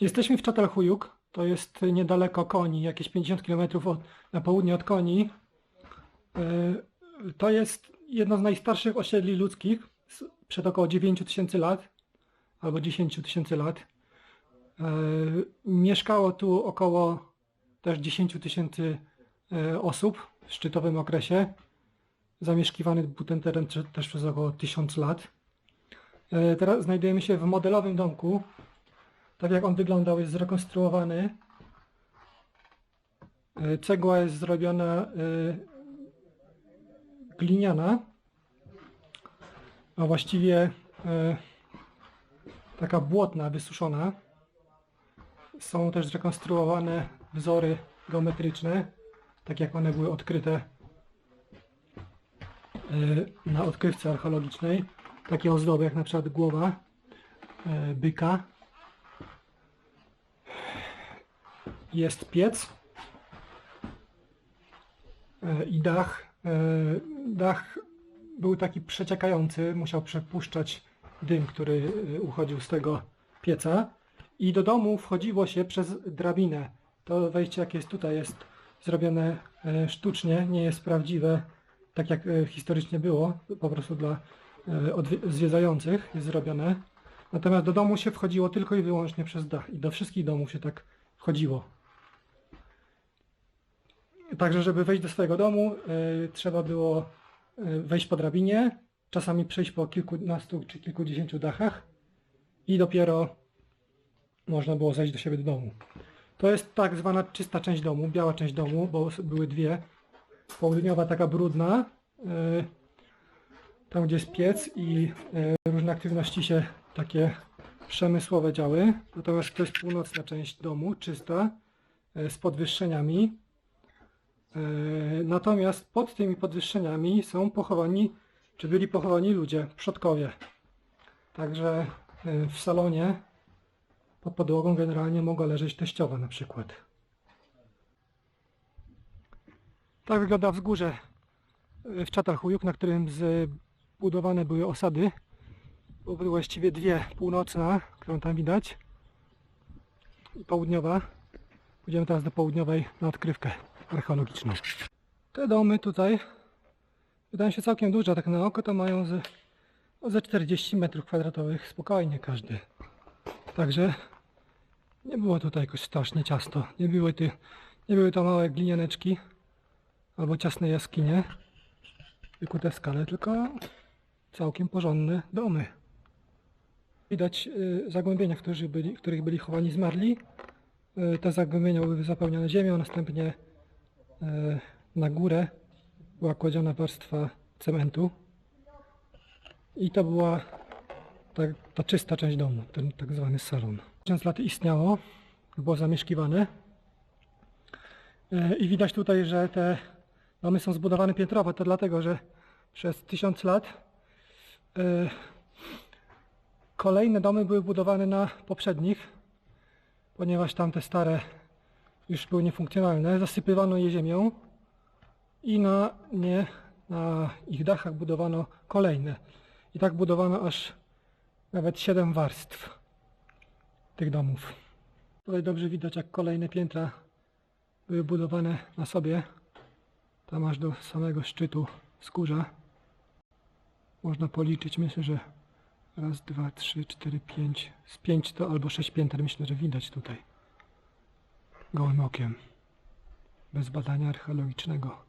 Jesteśmy w Czatelchujuk, to jest niedaleko Koni, jakieś 50 km od, na południe od Koni. E, To jest jedno z najstarszych osiedli ludzkich, przed około 9 tysięcy lat, albo 10 tysięcy lat. E, Mieszkało tu około też 10 tysięcy e, osób w szczytowym okresie. Zamieszkiwany był ten teren też przez około 1000 lat. Teraz znajdujemy się w modelowym domku. Tak jak on wyglądał, jest zrekonstruowany. E, Cegła jest zrobiona e, gliniana, a właściwie e, taka błotna, wysuszona. Są też zrekonstruowane wzory geometryczne, tak jak one były odkryte na odkrywce archeologicznej. Takie ozdoby jak na przykład głowa byka. Jest piec e, i dach. E, Dach był taki przeciekający, musiał przepuszczać dym, który e, uchodził z tego pieca. I do domu wchodziło się przez drabinę. To wejście, jakie jest tutaj, jest zrobione sztucznie, nie jest prawdziwe, tak jak historycznie było, po prostu dla zwiedzających jest zrobione. Natomiast do domu się wchodziło tylko i wyłącznie przez dach i do wszystkich domów się tak wchodziło. Także, żeby wejść do swojego domu, e, trzeba było e, wejść po drabinie, czasami przejść po kilkunastu czy kilkudziesięciu dachach i dopiero można było zejść do siebie do domu. To jest tak zwana czysta część domu, biała część domu, bo były dwie. Południowa taka brudna, e, tam gdzie jest piec i różne aktywności się takie przemysłowe działy. Natomiast to jest północna część domu, czysta, z podwyższeniami. E, Natomiast pod tymi podwyższeniami są pochowani, czy byli pochowani ludzie, przodkowie. Także e, w salonie pod podłogą generalnie mogła leżeć teściowa na przykład. Tak wygląda wzgórze e, w Czatalchujuk, na którym zbudowane były osady. Były właściwie dwie, północna, którą tam widać i południowa. Pójdziemy teraz do południowej na odkrywkę archeologiczną. Te domy tutaj wydają się całkiem duże, tak na oko to mają ze, ze 40 metrów kwadratowych spokojnie każdy. Także nie było tutaj jakoś strasznie ciasto. Nie były, ty, nie były to małe glinianeczki albo ciasne jaskinie wykute w skale, tylko całkiem porządne domy. Widać y, zagłębienia, w których byli, w których byli chowani zmarli. Y, Te zagłębienia były zapełnione ziemią, następnie na górę była kładziona warstwa cementu. I to była ta, ta czysta część domu, ten tak zwany salon. Tysiąc lat istniało, było zamieszkiwane. E, I widać tutaj, że te domy są zbudowane piętrowo. To dlatego, że przez tysiąc lat e, kolejne domy były budowane na poprzednich, ponieważ tamte stare już były niefunkcjonalne. Zasypywano je ziemią i na, nie, na ich dachach budowano kolejne. I tak budowano aż nawet 7 warstw tych domów. Tutaj dobrze widać, jak kolejne piętra były budowane na sobie. Tam aż do samego szczytu wzgórza. Można policzyć, myślę, że raz, dwa, trzy, cztery, pięć. Z pięć to albo sześć pięter myślę, że widać tutaj. Gołym okiem. Bez badania archeologicznego.